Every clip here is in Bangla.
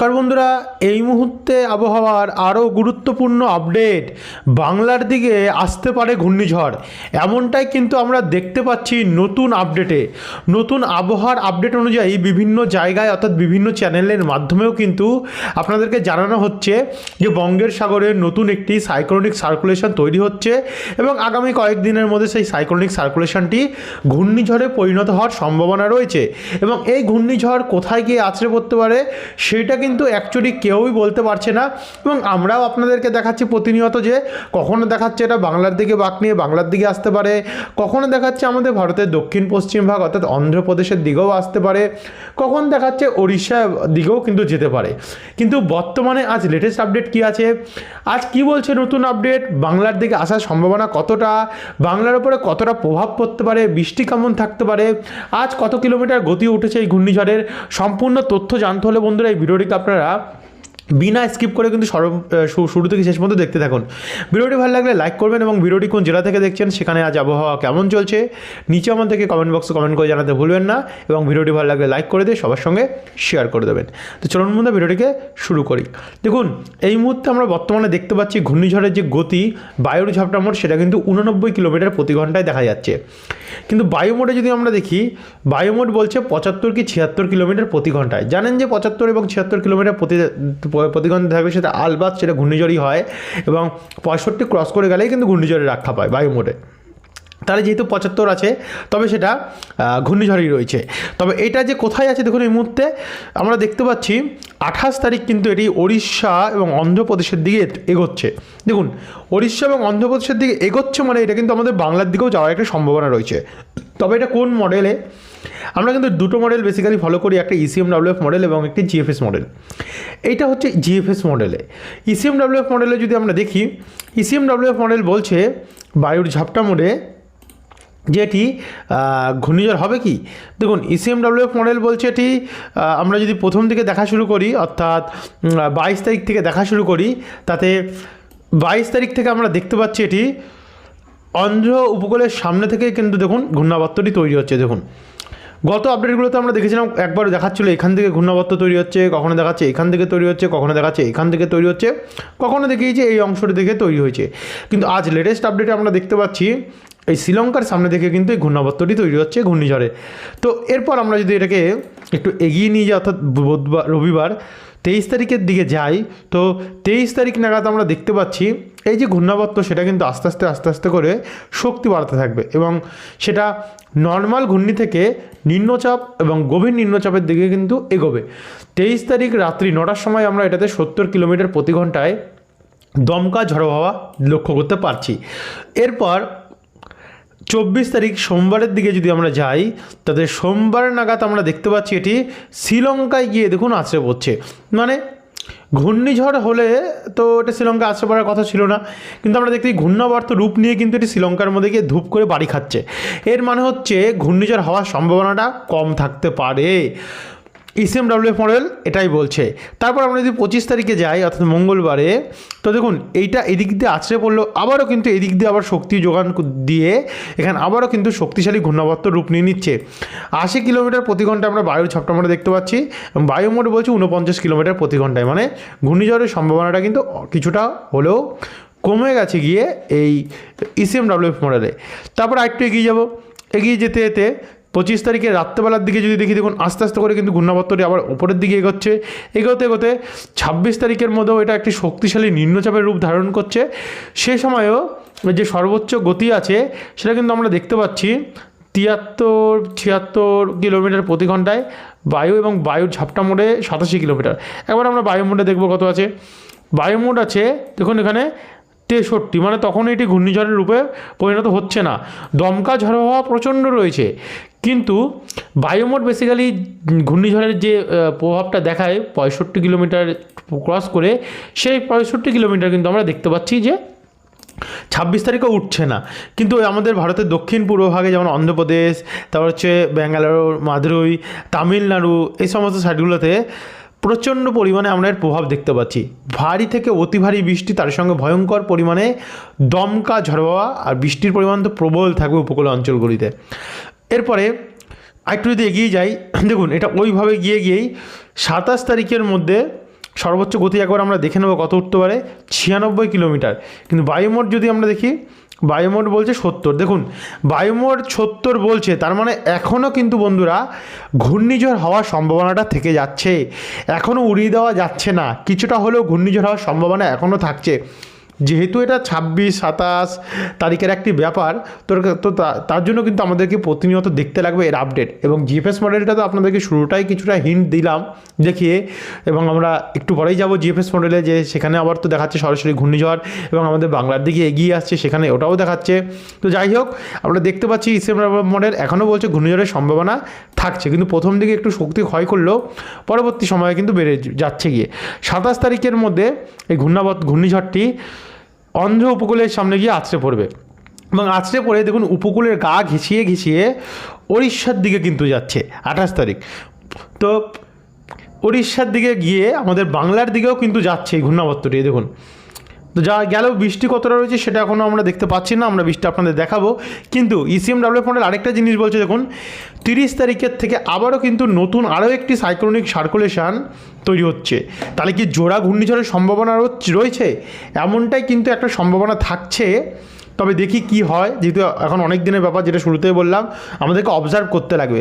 নমস্কার বন্ধুরা, এই মুহূর্তে আবহাওয়ার আরও গুরুত্বপূর্ণ আপডেট বাংলার দিকে আসতে পারে ঘূর্ণিঝড়। এমনটাই কিন্তু আমরা দেখতে পাচ্ছি নতুন আপডেটে। নতুন আবহাওয়ার আপডেট অনুযায়ী বিভিন্ন জায়গায় অর্থাৎ বিভিন্ন চ্যানেলের মাধ্যমেও কিন্তু আপনাদেরকে জানানো হচ্ছে যে বঙ্গের সাগরে নতুন একটি সাইক্লোনিক সার্কুলেশন তৈরি হচ্ছে এবং আগামী কয়েকদিনের মধ্যে সেই সাইক্লোনিক সার্কুলেশনটি ঘূর্ণিঝড়ে পরিণত হওয়ার সম্ভাবনা রয়েছে। এবং এই ঘূর্ণিঝড় কোথায় গিয়ে আছড়ে পড়তে পারে, সেটা কিন্তু অ্যাকচুয়ালি কেউই বলতে পারছে না। এবং আমরাও আপনাদেরকে দেখাচ্ছি প্রতিনিয়ত যে কখনো দেখাচ্ছে এটা বাংলার দিকে বাঁক নিয়ে বাংলার দিকে আসতে পারে, কখনো দেখাচ্ছে আমাদের ভারতের দক্ষিণ পশ্চিম ভাগ অর্থাৎ অন্ধ্রপ্রদেশের দিকেও আসতে পারে, কখন দেখাচ্ছে ওড়িশা দিকেও কিন্তু যেতে পারে। কিন্তু বর্তমানে আজ লেটেস্ট আপডেট কি আছে? আজ কি বলছে নতুন আপডেট বাংলার দিকে আসার সম্ভাবনা কতটা? বাংলার উপরে কতটা প্রভাব পড়তে পারে? বৃষ্টি কেমন থাকতে পারে? আজ কত কিলোমিটার গতি উঠেছে এই ঘূর্ণিঝড়ের? সম্পূর্ণ তথ্য জানতে হলে বন্ধুরা এই ভিডিওটিকে আপনারা বিনা স্কিপ করে কিন্তু সর শু- শুরু থেকে শেষ পর্যন্ত দেখতে থাকুন। ভিডিওটি ভালো লাগলে লাইক করবেন এবং ভিডিওটি কোন জেলা থেকে দেখছেন সেখানে আজ আবহাওয়া কেমন চলছে, নিচে আমার থেকে কমেন্ট বক্সে কমেন্ট করে জানাতে ভুলবেন না এবং ভিডিওটি ভালো লাগলে লাইক করে দিয়ে সবার সঙ্গে শেয়ার করে দেবেন। তো চলুন বন্ধু ভিডিওটিকে শুরু করি। দেখুন, এই মুহূর্তে আমরা বর্তমানে দেখতে পাচ্ছি ঘূর্ণিঝড়ের যে গতি, বায়ুর ঝাপটা মোট সেটা কিন্তু উননব্বই কিলোমিটার প্রতি ঘন্টায় দেখা যাচ্ছে। কিন্তু বায়ুমোডে যদি আমরা দেখি বায়ুমোড বলছে পঁচাত্তর কি ছিয়াত্তর কিলোমিটার প্রতি ঘন্টায়। জানেন যে পঁচাত্তর এবং ছিয়াত্তর কিলোমিটার প্রতি প্রতি ঘণ্টা থাকবে সেটা আলবাত, সেটা ঘূর্ণিঝড়ই হয় এবং পঁয়ষট্টি ক্রস করে গেলেই কিন্তু ঘূর্ণিঝড়ে রক্ষা পায় বায়ুমোডে তাহলে যেহেতু পঁচাত্তর আছে, তবে সেটা ঘূর্ণিঝড়ই রয়েছে। তবে এটা যে কোথায় আছে দেখুন এই মুহূর্তে, আমরা দেখতে পাচ্ছি আঠাশ তারিখ কিন্তু এটি ওড়িশা এবং অন্ধ্রপ্রদেশের দিকে এগোচ্ছে। দেখুন, ওড়িশা এবং অন্ধ্রপ্রদেশের দিকে এগোচ্ছে মানে এটা কিন্তু আমাদের বাংলার দিকেও যাওয়ার একটা সম্ভাবনা রয়েছে। তবে এটা কোন মডেলে আমরা কিন্তু দুটো মডেল বেসিক্যালি ফলো করি, একটা ইসিএম ডাব্লিউএফ মডেল এবং একটি জিএফএস মডেল এইটা হচ্ছে জিএফএস মডেলে ইসিএম ডাব্লিউএফ মডেলে যদি আমরা দেখি ইসিএম ডাব্লিউএফ মডেল বলছে, বায়ুর ঝাপটা মোডে যেটি ঘূর্ণিঝড় হবে কি? দেখুন E ইসিএমডাব্লিউএফ মডেল বলছে এটি আমরা যদি প্রথম থেকে দেখা শুরু করি, অর্থাৎ বাইশ তারিখ থেকে দেখা শুরু করি, তাতে বাইশ তারিখ থেকে আমরা দেখতে পাচ্ছি এটি, অন্ধ্র উপকূলের সামনে থেকে কিন্তু দেখুন ঘূর্ণাবর্তটি তৈরি হচ্ছে, দেখুন। গত আপডেটগুলোতে আমরা দেখেছিলাম, একবার দেখাচ্ছিল এখান থেকে ঘূর্ণাবর্ত তৈরি হচ্ছে, কখনো দেখাচ্ছে এখান থেকে তৈরি হচ্ছে, কখনো দেখাচ্ছে এখান থেকে তৈরি হচ্ছে, কখনো দেখিয়েছে এই অংশটি থেকে তৈরি হয়েছে। কিন্তু আজ লেটেস্ট আপডেটে আমরা দেখতে পাচ্ছি এই শ্রীলঙ্কার সামনে থেকে কিন্তু এই ঘূর্ণাবর্তটি তৈরি হচ্ছে ঘূর্ণিঝড়ে। তো এরপর আমরা যদি এটাকে একটু এগিয়ে নিয়ে যাই, অর্থাৎ বুধবার, রবিবার, তেইশ তারিখের দিকে যাই, তো তেইশ তারিখ নাগাদ আমরা দেখতে পাচ্ছি এই যে ঘূর্ণাবর্ত, সেটা কিন্তু আস্তে আস্তে আস্তে আস্তে করে শক্তি বাড়তে থাকবে এবং সেটা নর্মাল ঘূর্ণি থেকে নিম্নচাপ এবং গভীর নিম্নচাপের দিকে কিন্তু এগোবে। তেইশ তারিখ রাত্রি নটার সময় আমরা এটাতে সত্তর কিলোমিটার প্রতি ঘন্টায় দমকা ঝড়ো হাওয়া লক্ষ্য করতে পারছি। এরপর চব্বিশ তারিখ সোমবারের দিকে যদি আমরা যাই, তাদের সোমবার নাগাদ আমরা দেখতে পাচ্ছি এটি শ্রীলঙ্কায় গিয়ে দেখুন আছড়ে পড়ছে। মানে ঘূর্ণিঝড় হলে তো এটা শ্রীলঙ্কা আছড়ে পড়ার কথা ছিল না, কিন্তু আমরা দেখতে ঘূর্ণাবর্ত রূপ নিয়ে কিন্তু এটি শ্রীলঙ্কার মধ্যে গিয়ে ধূপ করে বাড়ি খাচ্ছে। এর মানে হচ্ছে ঘূর্ণিঝড় হওয়ার সম্ভাবনাটা কম থাকতে পারে। ইসিএম ডাব্লিউএফ মডেল এটাই বলছে। তারপর আমরা যদি পঁচিশ তারিখে যাই, অর্থাৎ মঙ্গলবারে, তো দেখুন, এইটা এদিক দিয়ে আছড়ে পড়ল, আবারও কিন্তু এদিক দিয়ে আবার শক্তি যোগান দিয়ে এখানে আবারও কিন্তু শক্তিশালী ঘূর্ণাবর্ত রূপ নিয়ে নিচ্ছে। আশি কিলোমিটার প্রতি ঘণ্টা আমরা বায়ুর ঝাপটা মোড়ে দেখতে পাচ্ছি বায়ু মোড়ে বলছে উনপঞ্চাশ কিলোমিটার প্রতি ঘন্টায় মানে ঘূর্ণিঝড়ের সম্ভাবনাটা কিন্তু কিছুটা হলেও কমে গেছে গিয়ে এই ইসিএম ডাব্লিউএফ মডেলে তারপর আরেকটু এগিয়ে যাব। এগিয়ে যেতে যেতে পঁচিশ তারিখে রাত্রেবেলার দিকে যদি দেখি, দেখুন আস্তে আস্তে করে কিন্তু ঘূর্ণাবর্তটি আবার উপরের দিকে এগোচ্ছে। এগোতে এগোতে ছাব্বিশ তারিখের মধ্যেও এটা একটি শক্তিশালী নিম্নচাপের রূপ ধারণ করছে। সে সময়ও যে সর্বোচ্চ গতি আছে, সেটা কিন্তু আমরা দেখতে পাচ্ছি। তিয়াত্তর, ছিয়াত্তর কিলোমিটার প্রতি ঘন্টায় বায়ু এবং বায়ুর ঝাপটা মোড়ে সাতাশি কিলোমিটার। একবার আমরা বায়ু মোডে দেখব কত আছে। বায়ু মোড আছে, দেখুন এখানে তেষট্টি মানে তখন এটি ঘূর্ণিঝড়ের রূপে পরিণত হচ্ছে না। দমকা ঝড় হওয়া প্রচণ্ড রয়েছে। কিন্তু বায়ুমোট বেসিক্যালি ঘূর্ণিঝড়ের যে প্রভাবটা দেখায় পঁয়ষট্টি কিলোমিটার ক্রস করে, সেই পঁয়ষট্টি কিলোমিটার কিন্তু আমরা দেখতে পাচ্ছি যে ছাব্বিশ তারিখে উঠছে না। কিন্তু আমাদের ভারতের দক্ষিণ পূর্ব ভাগে যেমন অন্ধ্রপ্রদেশ, তারপর হচ্ছে ব্যাঙ্গালোর, মাদুরই, তামিলনাড়ু, এই সমস্ত সাইডগুলোতে প্রচণ্ড পরিমাণে আমরা এর প্রভাব দেখতে পাচ্ছি। ভারী থেকে অতি ভারী বৃষ্টি তার সঙ্গে ভয়ঙ্কর পরিমাণে দমকা ঝড় আর বৃষ্টির পরিমাণ তো প্রবল থাকবে উপকূল অঞ্চলগুলিতে। এরপরে আরেকটু যদি এগিয়ে যাই, দেখুন, এটা ওইভাবে গিয়ে গিয়েই সাতাশ তারিখের মধ্যে সর্বোচ্চ গতি একবার আমরা দেখে নেব কত উঠতে পারে, ছিয়ানব্বই কিলোমিটার। কিন্তু বায়ুমোট যদি আমরা দেখি, বায়ুমোট বলছে সত্তর। দেখুন, বায়ুমোট সত্তর বলছে, তার মানে এখনও কিন্তু বন্ধুরা ঘূর্ণিঝড় হওয়ার সম্ভাবনাটা থেকে যাচ্ছে। এখনও উড়িয়ে দেওয়া যাচ্ছে না। কিছুটা হলেও ঘূর্ণিঝড় হওয়ার সম্ভাবনা এখনও থাকছে। যেহেতু এটা ছাব্বিশ, সাতাশ তারিখের একটি ব্যাপার তো তো, তার জন্য কিন্তু আমাদেরকে প্রতিনিয়ত দেখতে লাগবে এর আপডেট এবং জিএফএস মডেলটা তো আপনাদেরকে শুরুটাই কিছুটা হিন্ট দিলাম, দেখিয়ে, এবং আমরা একটু পরেই যাব জিএফএস মডেলে যে সেখানে আবার তো দেখাচ্ছে সরাসরি ঘূর্ণিঝড়, এবং আমাদের বাংলার দিকে এগিয়ে আসছে, সেখানে ওটাও দেখাচ্ছে। তো যাই হোক, আমরা দেখতে পাচ্ছি ইসেম মডেল এখনও বলছে ঘূর্ণিঝড়ের সম্ভাবনা থাকছে, কিন্তু প্রথম দিকে একটু শক্তি ক্ষয় করলেও পরবর্তী সময়ে কিন্তু বেড়ে যাচ্ছে গিয়ে। সাতাশ তারিখের মধ্যে এই ঘূর্ণাবত, ঘূর্ণিঝড়টি অন্ধ্র উপকূলের সামনে গিয়ে আছড়ে পড়বে। এবং আছড়ে পড়ে দেখুন উপকূলের গা ঘিসিয়ে ঘিসিয়ে উড়িষ্যার দিকে কিন্তু যাচ্ছে, আঠাশ তারিখ। তো উড়িষ্যার দিকে গিয়ে আমাদের বাংলার দিকেও কিন্তু যাচ্ছে এই ঘূর্ণাবর্তটি দেখুন। তো যা গেল বৃষ্টি কতটা রয়েছে সেটা এখনও আমরা দেখতে পাচ্ছি না, আমরা বৃষ্টি আপনাদের দেখাবো। কিন্তু ইসিএমডাব্লিউ ইসিএম ডাব্লিউ মডেল আরেকটা জিনিস বলছে, দেখুন, তিরিশ তারিখের থেকে আবারও কিন্তু নতুন আরও একটি সাইক্লোনিক সার্কুলেশান তৈরি হচ্ছে। তাহলে কি জোড়া ঘূর্ণিঝড়ের সম্ভাবনা রয়েছে? এমনটাই কিন্তু একটা সম্ভাবনা থাকছে। তবে দেখি কি হয়, যেহেতু এখন অনেক দিনের ব্যাপার যেটা শুরুতেই বললাম, আমাদেরকে অবজার্ভ করতে লাগবে।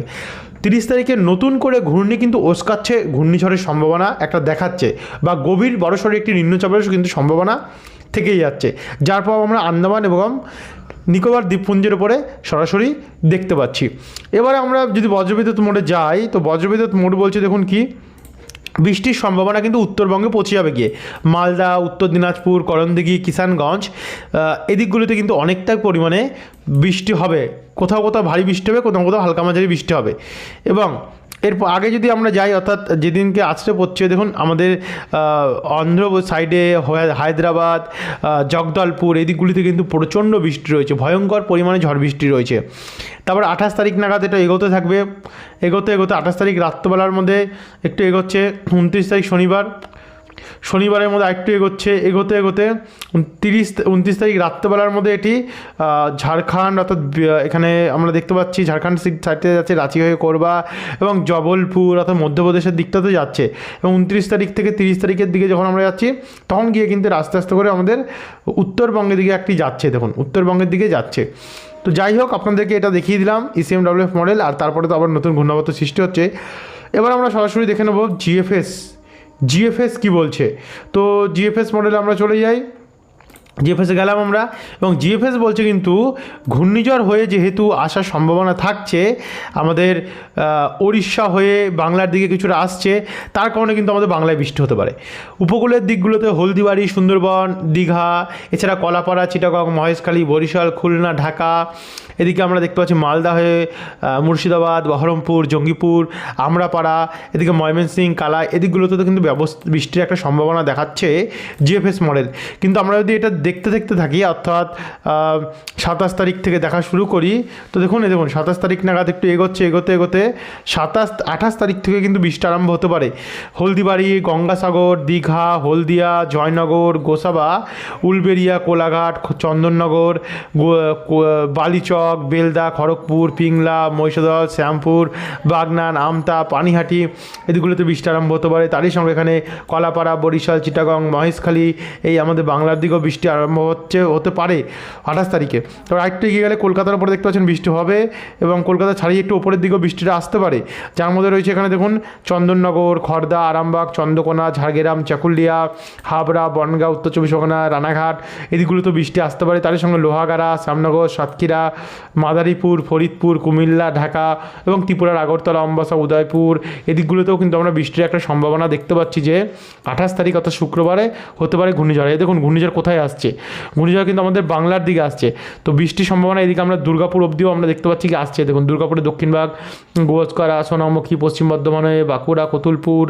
তিরিশ তারিখে নতুন করে ঘূর্ণি কিন্তু ওসকাচ্ছে ঘূর্ণিঝড়ের সম্ভাবনা একটা দেখাচ্ছে, বা গভীর বড়সড় একটি নিম্নচাপের কিন্তু সম্ভাবনা থেকেই যাচ্ছে। যার প্রভাব আমরা আন্দামান এবং নিকোবর দ্বীপপুঞ্জের উপরে সরাসরি দেখতে পাচ্ছি। এবারে আমরা যদি বজ্রবিদ্যুৎ মোড়ে যাই, তো বজ্রবিদ্যুৎ মোড় বলছে দেখুন কি বৃষ্টির সম্ভাবনা কিন্তু উত্তরবঙ্গে পৌঁছে যাবে গিয়ে। মালদা, উত্তর দিনাজপুর, করণদিঘি, কিষানগঞ্জ এদিকগুলিতে কিন্তু অনেকটা পরিমাণে বৃষ্টি হবে। কোথাও কোথাও ভারী বৃষ্টি হবে, কোথাও কোথাও হালকা মাঝারি বৃষ্টি হবে। এবং এরপর আগে যদি আমরা যাই, অর্থাৎ যেদিনকে আছড়ে পড়ছে, দেখুন আমাদের অন্ধ্র সাইডে হায়দ্রাবাদ জগদলপুর, এই দিকগুলিতে কিন্তু প্রচণ্ড বৃষ্টি রয়েছে, ভয়ঙ্কর পরিমাণে ঝড় বৃষ্টি রয়েছে। তারপর আঠাশ তারিখ নাগাদ এটা এগোতে থাকবে, এগোতে এগোতে আঠাশ তারিখ রাত্রবেলার মধ্যে একটু এগোচ্ছে, উনত্রিশ তারিখ শনিবার শনিবারের মধ্যে আরেকটু এগোচ্ছে, এগোতে এগোতে তিরিশ, উনত্রিশ তারিখ রাত্রেবেলার মধ্যে এটি ঝাড়খণ্ড অর্থাৎ এখানে আমরা দেখতে পাচ্ছি ঝাড়খণ্ড সাইডে যাচ্ছে রাঁচি হয়ে করবা এবং জবলপুর অর্থাৎ মধ্যপ্রদেশের দিকটাতে যাচ্ছে এবং উনত্রিশ তারিখ থেকে তিরিশ তারিখের দিকে যখন আমরা যাচ্ছি, তখন গিয়ে কিন্তু আস্তে আস্তে করে আমাদের উত্তরবঙ্গের দিকে একটি যাচ্ছে, দেখুন উত্তরবঙ্গের দিকে যাচ্ছে। তো যাই হোক, আপনাদেরকে এটা দেখিয়ে দিলাম ইসিএম ডাব্লিউএফ মডেল আর তারপরে তো আবার নতুন ঘূর্ণাবর্ত সৃষ্টি হচ্ছে। এবার আমরা সরাসরি দেখে নেব জিএফএস জিএফএস কি বলছে? তো জিএফএস মডেলে আমরা চলে যাই। জিএফএসে গেলাম আমরা এবং জিএফএস বলছে কিন্তু ঘূর্ণিঝড় হয়ে যেহেতু আসার সম্ভাবনা থাকছে, আমাদের ওড়িশা হয়ে বাংলার দিকে কিছুটা আসছে, তার কারণে কিন্তু আমাদের বাংলায় বৃষ্টি হতে পারে। উপকূলের দিকগুলোতে হলদিবাড়ি, সুন্দরবন, দীঘা, এছাড়া কলাপাড়া, চিটাগং, মহেশখালী, বরিশাল, খুলনা, ঢাকা, এদিকে আমরা দেখতে পাচ্ছি মালদা হয়ে মুর্শিদাবাদ, বহরমপুর, জঙ্গিপুর, আমরাপাড়া, এদিকে ময়মনসিং কালা এদিকগুলোতে তো কিন্তু ব্যবস্থা, বৃষ্টির একটা সম্ভাবনা দেখাচ্ছে জিএফএস মডেল কিন্তু আমরা যদি এটা দেখতে দেখতে থাকি, অর্থাৎ সাতাশ তারিখ থেকে দেখা শুরু করি। তো দেখুন, এই দেখুন, সাতাশ তারিখ নাগাদ একটু এগোচ্ছে, এগোতে এগোতে সাতাশ, আঠাশ তারিখ থেকে কিন্তু বৃষ্টি আরম্ভ হতে পারে। হলদিবাড়ি, গঙ্গাসাগর, দীঘা, হলদিয়া, জয়নগর, গোসাবা উলবেরিয়া কোলাঘাট, চন্দননগর বালিচক, বেলদা, খড়গপুর, পিংলা, মহিষাদল, শ্যামপুর, বাগনান, আমতা, পানিহাটি এদিকগুলোতে বৃষ্টি আরম্ভ হতে পারে। তারই সঙ্গে এখানে কলাপাড়া, বরিশাল, চিটাগং, মহেশখালী, এই আমাদের বাংলার দিকেও বৃষ্টি হচ্ছে, হতে পারে আঠাশ তারিখে। তো আরেকটু এগিয়ে গেলে কলকাতার উপরে দেখতে পাচ্ছেন বৃষ্টি হবে এবং কলকাতা ছাড়িয়ে একটু উপরের দিকেও বৃষ্টিটা আসতে পারে। যার মধ্যে রয়েছে এখানে দেখুন, চন্দননগর খড়দা আরামবাগ, চন্দ্রকোনা, ঝাড়গ্রাম, চাকুলিয়া, হাবড়া, বনগাঁ, উত্তর চব্বিশ পরগনা, রানাঘাট, এদিকগুলোতেও বৃষ্টি আসতে পারে। তারই সঙ্গে লোহাগাড়া, শ্যামনগর, সাতক্ষীরা, মাদারীপুর, ফরিদপুর, কুমিল্লা, ঢাকা এবং ত্রিপুরার আগরতলা, অম্বাসা, উদয়পুর এদিকগুলোতেও কিন্তু আমরা বৃষ্টির একটা সম্ভাবনা দেখতে পাচ্ছি যে আঠাশ তারিখ অর্থাৎ শুক্রবারে হতে পারে ঘূর্ণিঝড়। এই দেখুন, ঘূর্ণিঝড় কোথায় আসছে? ঘূর্ণিঝড় কিন্তু আমাদের বাংলার দিকে আসছে। তো বৃষ্টির সম্ভাবনা এদিকে আমরা দুর্গাপুর অবধিও আমরা দেখতে পাচ্ছি কি আসছে। দেখুন, দুর্গাপুরের দক্ষিণভাগ গোয়াজকারা সোনামুখী, পশ্চিম বর্ধমানে, বাঁকুড়া, কতুলপুর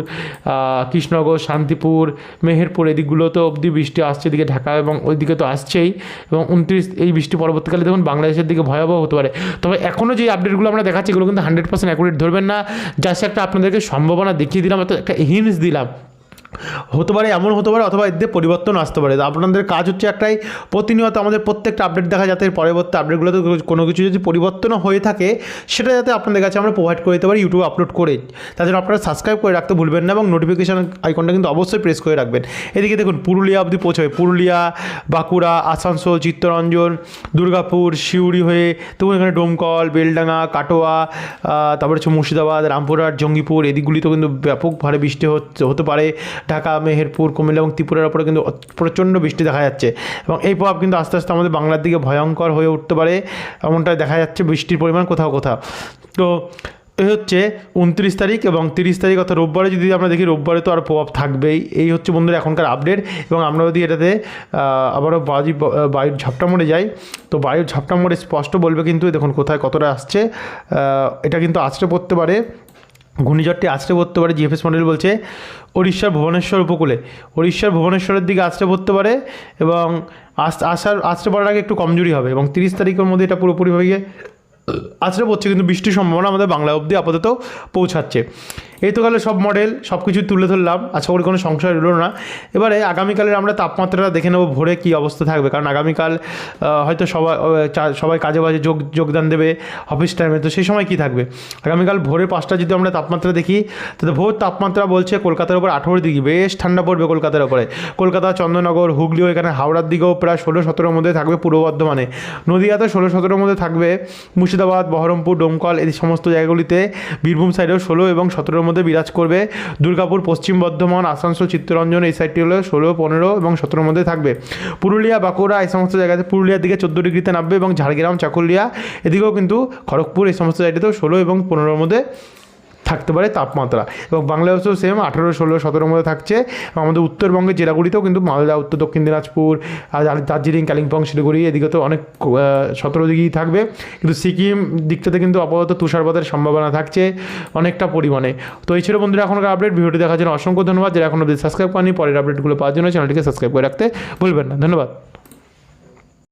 কৃষ্ণনগর, শান্তিপুর, মেহেরপুর এদিকগুলোতে অবধি বৃষ্টি আসছে। এদিকে ঢাকা এবং ওইদিকে তো আসছেই। এবং উনত্রিশ এই বৃষ্টি পরবর্তীকালে দেখুন বাংলাদেশের দিকে ভয়াবহ হতে পারে। তবে এখনও যে আপডেটগুলো আমরা দেখাচ্ছি, এগুলো কিন্তু হান্ড্রেড পার্সেন্ট অ্যাকুরেট ধরবেন না। জাস্ট একটা আপনাদেরকে সম্ভাবনা দেখিয়ে দিলাম অর্থাৎ একটা হিন্স দিলাম। হতে পারে, এমন হতে পারে অথবা এতে পরিবর্তন আসতে পারে। আপনাদের কাজ হচ্ছে একটাই, প্রতিনিয়ত আমাদের প্রত্যেকটা আপডেট দেখা যাতে পরবর্তী আপডেটগুলোতে কোনো কিছু যদি পরিবর্তনও হয়ে থাকে, সেটা যাতে আপনাদের কাছে আমরা প্রোভাইড করে দিতে পারি ইউটিউবে আপলোড করে। জন্য আপনারা সাবস্ক্রাইব করে রাখতে ভুলবেন না এবং নোটিফিকেশান আইকনটা কিন্তু অবশ্যই প্রেস করে রাখবেন। এদিকে দেখুন, পুরুলিয়া অবধি পৌঁছাবে। পুরুলিয়া, বাঁকুড়া, আসানসোল, চিত্তরঞ্জন, দুর্গাপুর, সিউড়ি হয়ে তখন এখানে ডোমকল, বেলডাঙ্গা, কাটোয়া তারপরে হচ্ছে মুর্শিদাবাদ, রামপুরহাট, জঙ্গিপুর, এদিকগুলিতেও কিন্তু ব্যাপকভাবে বৃষ্টি হতে পারে। ঢাকা, মেহেরপুর, কুমিল্লা এবং ত্রিপুরার ওপরে কিন্তু প্রচণ্ড বৃষ্টি দেখা যাচ্ছে এবং এই প্রভাব কিন্তু আস্তে আস্তে আমাদের বাংলার দিকে ভয়ঙ্কর হয়ে উঠতে পারে এমনটা দেখা যাচ্ছে বৃষ্টির পরিমাণ কোথাও কোথাও। তো এ হচ্ছে উনত্রিশ তারিখ এবং তিরিশ তারিখ অর্থাৎ রোববারে যদি আমরা দেখি রোববারে তো আর প্রভাব থাকবেই। এই হচ্ছে বন্ধুরা এখনকার আপডেট এবং আমরা যদি এটাতে আবারও বাজি বায়ুর ঝাপটা মোড়ে যাই, তো বায়ুর ঝাপটা মোড়ে স্পষ্ট বলবে কিন্তু, দেখুন কোথায় কতটা আসছে এটা কিন্তু আছড়ে পড়তে পারে। ঘূর্ণিঝড়টি আছড়ে পড়তে পারে জিএফএস মডেল বলছে উড়িষ্যার ভুবনেশ্বর উপকূলে। উড়িষ্যার ভুবনেশ্বরের দিকে আছড়ে পড়তে পারে এবং আস- আসার, আছড়ে পড়ার আগে একটু কমজোরি হবে এবং তিরিশ তারিখের মধ্যে এটা পুরোপুরিভাবে আশ্রে পড়ছে, কিন্তু বৃষ্টির সম্ভাবনা আমাদের বাংলা অবধি আপাতত পৌঁছাচ্ছে। এই তো গেলে সব মডেল সব কিছু তুলে ধরলাম। আশা করি কোনো সংশয় রইল না। এবারে আগামীকালের আমরা তাপমাত্রাটা দেখে নেব ভোরে কী অবস্থা থাকবে। কারণ আগামীকাল হয়তো সবাই সবাই কাজে বাজে যোগ, যোগদান দেবে অফিস টাইমে তো সেই সময় কী থাকবে? আগামীকাল ভোরে পাঁচটা যদি আমরা তাপমাত্রা দেখি, তাহলে ভোর তাপমাত্রা বলছে কলকাতার উপর আঠেরো ডিগ্রি। বেশ ঠান্ডা পড়বে কলকাতার উপরে কলকাতা চন্দননগর হুগলিও এখানে হাওড়ার দিকেও প্রায় ষোলো সতেরোর মধ্যে থাকবে পূর্ব বর্ধমানে। নদীয়াতে ষোলো সতেরোর মধ্যে থাকবে মুর্শিদাবাদ, বহরমপুর, ডোমকল, এই সমস্ত জায়গাগুলিতে বীরভূম সাইডেও ষোলো এবং সতেরোর মধ্যে বিরাজ করবে। দুর্গাপুর, পশ্চিম বর্ধমান, আসানসোল, চিত্তরঞ্জন এই সাইডটি হলো ষোলো, পনেরো এবং সতেরোর মধ্যে থাকবে। পুরুলিয়া, বাঁকুড়া এই সমস্ত জায়গাতে পুরুলিয়ার দিকে চোদ্দ ডিগ্রিতে নামবে এবং ঝাড়গ্রাম, চাকুলিয়া এদিকেও কিন্তু খড়গপুর এই সমস্ত জায়গাতেও ষোলো এবং পনেরোর মধ্যে থাকতে পারে তাপমাত্রা। এবং বাংলাদেশেও সেম আঠেরো, ষোলো, সতেরোর মধ্যে থাকছে। আমাদের উত্তরবঙ্গের জেলাগুলিতেও কিন্তু মালদা উত্তর, দক্ষিণ দিনাজপুর, আর দার্জিলিং, কালিম্পং, শিলিগুড়ি, এদিকে তো অনেক সতেরো ডিগ্রি থাকবে। কিন্তু সিকিম দিকটাতে কিন্তু আপাতত তুষারপাতের সম্ভাবনা থাকছে অনেকটা পরিমাণে। তো এই ছিল বন্ধুরা এখনকার আপডেট ভিডিওটি দেখার জন্য অসংখ্য ধন্যবাদ। যারা এখন সাবস্ক্রাইব করেনি পরের আপডেটগুলো পাওয়ার জন্য চ্যানেলটিকে সাবস্ক্রাইব করে রাখতে ভুলবেন না। ধন্যবাদ।